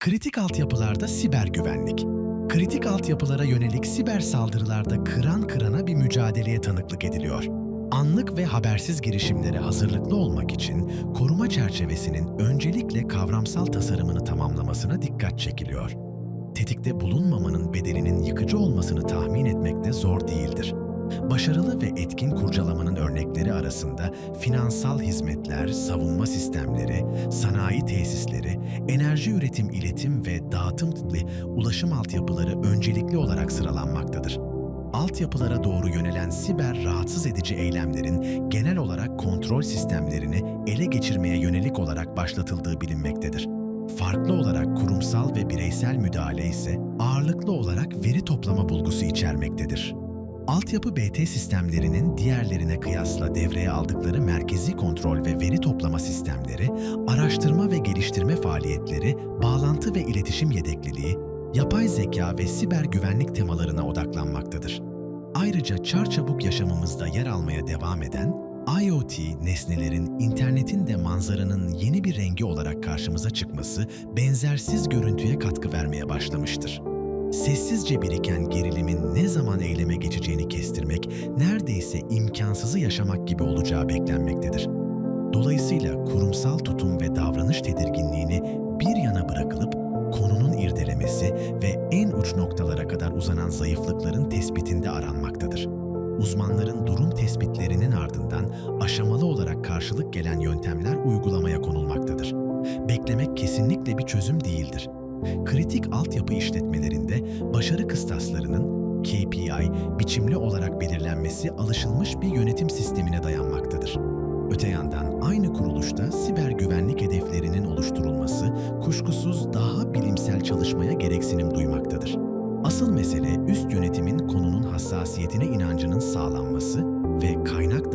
Kritik altyapılarda siber güvenlik. Kritik altyapılara yönelik siber saldırılarda kıran kırana bir mücadeleye tanıklık ediliyor. Anlık ve habersiz girişimlere hazırlıklı olmak için koruma çerçevesinin öncelikle kavramsal tasarımını tamamlamasına dikkat çekiliyor. Tetikte bulunmamanın bedelinin yıkıcı olmasını tahmin etmek de zor değildir. Başarılı ve etkin kurcalamanın örnekleri arasında finansal hizmetler, savunma sistemleri, sanayi tesisleri, enerji üretim, iletim ve dağıtım tıklı ulaşım altyapıları öncelikli olarak sıralanmaktadır. Altyapılara doğru yönelen siber rahatsız edici eylemlerin genel olarak kontrol sistemlerini ele geçirmeye yönelik olarak başlatıldığı bilinmektedir. Farklı olarak kurumsal ve bireysel müdahale ise ağırlıklı olarak veri toplama bulgusu içermektedir. Altyapı BT sistemlerinin diğerlerine kıyasla devreye aldıkları merkezi kontrol ve veri toplama sistemleri, araştırma ve geliştirme faaliyetleri, bağlantı ve iletişim yedekliliği, yapay zeka ve siber güvenlik temalarına odaklanmaktadır. Ayrıca çarçabuk yaşamımızda yer almaya devam eden IoT nesnelerin internetin de manzaranın yeni bir rengi olarak karşımıza çıkması benzersiz görüntüye katkı vermeye başlamıştır. Sessizce biriken gerilimin ne zaman eyleme geçeceğini kestirmek neredeyse imkansızı yaşamak gibi olacağı beklenmektedir. Dolayısıyla kurumsal tutum ve davranış tedirginliğini bir yana bırakılıp konunun irdelemesi ve en uç noktalara kadar uzanan zayıflıkların tespitinde aranmaktadır. Uzmanların durum tespitlerinin ardından aşamalı olarak karşılık gelen yöntemler uygulamaya konulmaktadır. Beklemek kesinlikle bir çözüm değildir. Kritik altyapı işletmelerinde başarı kıstaslarının KPI biçimli olarak belirlenmesi alışılmış bir yönetim sistemine dayanmaktadır. Öte yandan aynı kuruluşta siber güvenlik hedeflerinin oluşturulması kuşkusuz daha bilimsel çalışmaya gereksinim duymaktadır. Asıl mesele üst yönetimin konunun hassasiyetine inancının sağlanması ve kaynak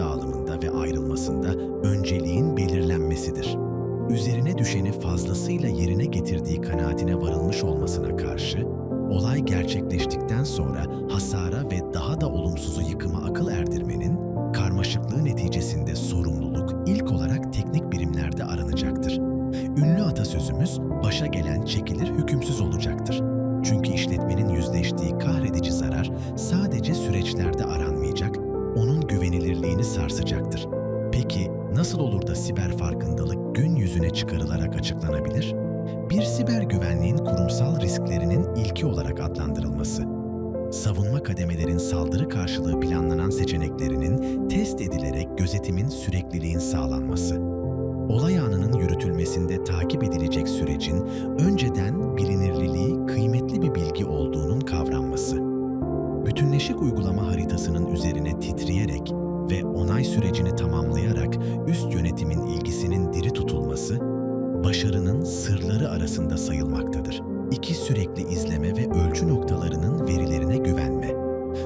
düşeni fazlasıyla yerine getirdiği kanaatine varılmış olmasına karşı, olay gerçekleştikten sonra hasara ve daha da olumsuzu yıkıma akıl erdirmenin, karmaşıklığı neticesinde sorumluluk ilk olarak teknik birimlerde aranacaktır. Ünlü atasözümüz, başa gelen çekilir hükümsüz olacaktır. Çünkü işletmenin yüzleştiği kahredici zarar sadece süreçlerde aranmayacak, onun güvenilirliğini sarsacaktır. Peki nasıl olur da siber farkındalık gün yüzüne çıkarılarak olarak adlandırılması. Savunma kademelerin saldırı karşılığı planlanan seçeneklerinin test edilerek gözetimin sürekliliğin sağlanması. Olay anının yürütülmesinde takip edilecek sürecin önceden bilinirliliği kıymetli bir bilgi olduğunun kavranması. Bütünleşik uygulama haritasının üzerine titreyerek ve onay sürecini tamamlayarak üst yönetimin ilgisinin diri tutulması, başarının sırları arasında sayılmaktadır. İki sürekli izleme ve ölçü noktalarının verilerine güvenme.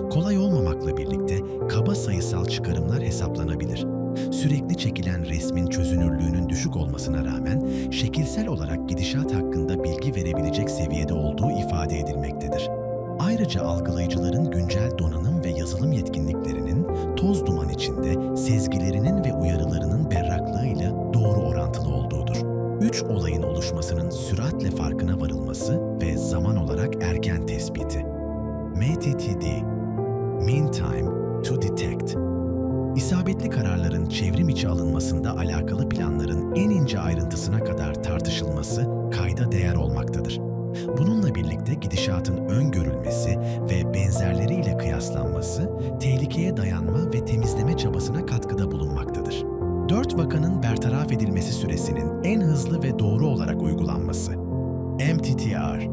Kolay olmamakla birlikte kaba sayısal çıkarımlar hesaplanabilir. Sürekli çekilen resmin çözünürlüğünün düşük olmasına rağmen şekilsel olarak gidişat hakkında bilgi verebilecek seviyede olduğu ifade edilmektedir. Ayrıca algılayıcıların güncel donanım ve yazılım yetkinliklerinin toz duman içinde sezgilerinin ve uyarılarının berraklığıyla. Üç olayın oluşmasının süratle farkına varılması ve zaman olarak erken tespiti. MTTD Mean Time to Detect İsabetli kararların çevrim içi alınmasında alakalı planların en ince ayrıntısına kadar tartışılması kayda değer olmaktadır. Bununla birlikte gidişatın öngörülmesi ve benzerleriyle kıyaslanması, tehlikeye dayanma ve temizleme çabasına katkıda bulunmaktadır. Bertaraf edilmesi süresinin en hızlı ve doğru olarak uygulanması. MTTR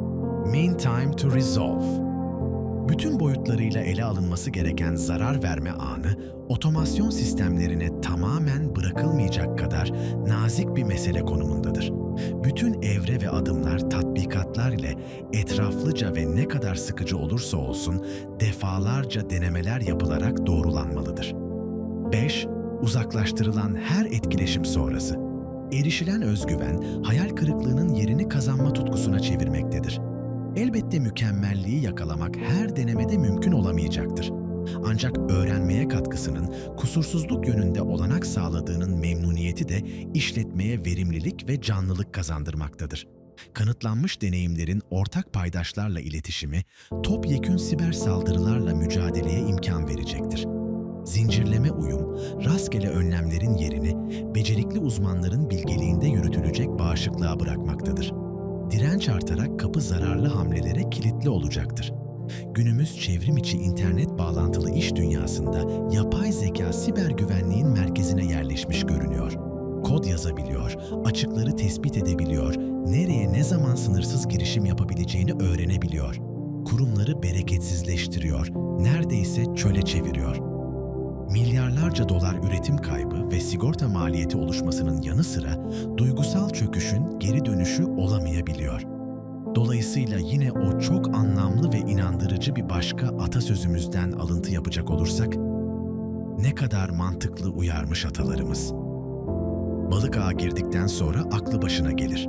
Mean Time to Resolve bütün boyutlarıyla ele alınması gereken zarar verme anı, otomasyon sistemlerine tamamen bırakılmayacak kadar nazik bir mesele konumundadır. Bütün evre ve adımlar tatbikatlar ile etraflıca ve ne kadar sıkıcı olursa olsun defalarca denemeler yapılarak doğrulanmalıdır. 5. Uzaklaştırılan her etkileşim sonrası. Erişilen özgüven, hayal kırıklığının yerini kazanma tutkusuna çevirmektedir. Elbette mükemmelliği yakalamak her denemede mümkün olamayacaktır. Ancak öğrenmeye katkısının kusursuzluk yönünde olanak sağladığının memnuniyeti de işletmeye verimlilik ve canlılık kazandırmaktadır. Kanıtlanmış deneyimlerin ortak paydaşlarla iletişimi, topyekün siber saldırılarla mücadeleye imkan verecektir. Zincirleme uyum, rastgele önlemlerin yerini becerikli uzmanların bilgeliğinde yürütülecek bağışıklığa bırakmaktadır. Direnç artarak kapı zararlı hamlelere kilitli olacaktır. Günümüz çevrim içi internet bağlantılı iş dünyasında yapay zeka siber güvenliğin merkezine yerleşmiş görünüyor. Kod yazabiliyor, açıkları tespit edebiliyor, nereye ne zaman sınırsız girişim yapabileceğini öğrenebiliyor. Kurumları bereketsizleştiriyor, neredeyse çöle çeviriyor. Milyarlarca dolar üretim kaybı ve sigorta maliyeti oluşmasının yanı sıra duygusal çöküşün geri dönüşü olamayabiliyor. Dolayısıyla yine o çok anlamlı ve inandırıcı bir başka atasözümüzden alıntı yapacak olursak, ne kadar mantıklı uyarmış atalarımız. Balık ağa girdikten sonra aklı başına gelir.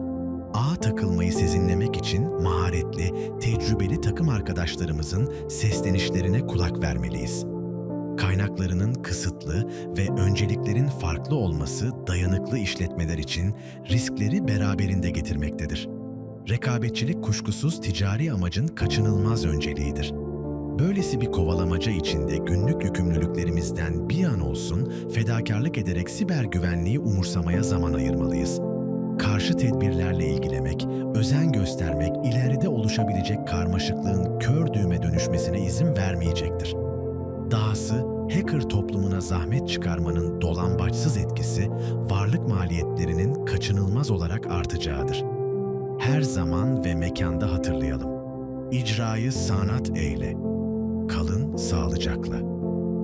Ağa takılmayı sezinlemek için maharetli, tecrübeli takım arkadaşlarımızın seslenişlerine kulak vermeliyiz. Kaynaklarının kısıtlı ve önceliklerin farklı olması dayanıklı işletmeler için riskleri beraberinde getirmektedir. Rekabetçilik kuşkusuz ticari amacın kaçınılmaz önceliğidir. Böylesi bir kovalamaca içinde günlük yükümlülüklerimizden bir an olsun fedakarlık ederek siber güvenliği umursamaya zaman ayırmalıyız. Karşı tedbirlerle ilgilemek, özen göstermek ileride oluşabilecek karmaşıklığın kör düğme dönüşmesine izin vermeyecektir. Dahası hacker toplumuna zahmet çıkarmanın dolambaçsız etkisi varlık maliyetlerinin kaçınılmaz olarak artacağıdır. Her zaman ve mekanda hatırlayalım. İcrayı sanat eyle. Kalın sağlıcakla.